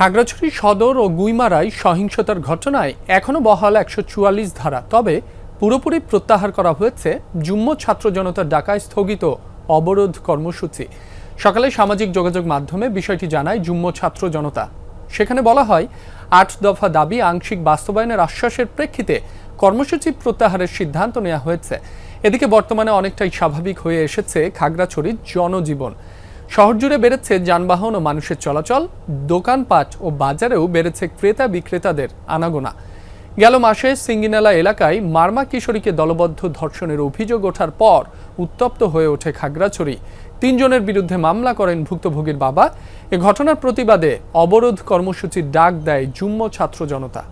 খাগড়াছড়ি সদর ও গুইমারায় সহিংসতার ঘটনায় এখনও বহাল একশো চুয়াল্লিশ ধারা। তবে পুরোপুরি প্রত্যাহার করা হয়েছে যুম্ম ছাত্র জনতার ডাকায় স্থগিত অবরোধ কর্মসূচি। সকালে সামাজিক যোগাযোগ মাধ্যমে বিষয়টি জানায় যুম্ম ছাত্র জনতা। সেখানে বলা হয়, আট দফা দাবি আংশিক বাস্তবায়নের আশ্বাসের প্রেক্ষিতে কর্মসূচি প্রত্যাহারের সিদ্ধান্ত নেওয়া হয়েছে। এদিকে বর্তমানে অনেকটাই স্বাভাবিক হয়ে এসেছে খাগড়াছড়ির জনজীবন। শহর জুড়ে বেড়েছে যানবাহন ও মানুষের চলাচল, দোকানপাট ও বাজারেও বেড়েছে ক্রেতা বিক্রেতাদের আনাগোনা। গেল মাসে সিঙ্গিনালা এলাকায় মারমা কিশোরীকে দলবদ্ধ ধর্ষণের অভিযোগ ওঠার পর উত্তপ্ত হয়ে ওঠে খাগড়াছড়ি। তিনজনের বিরুদ্ধে মামলা করেন ভুক্তভোগীর বাবা। এ ঘটনার প্রতিবাদে অবরোধ কর্মসূচির ডাক দেয় যুম্ম ছাত্র জনতা।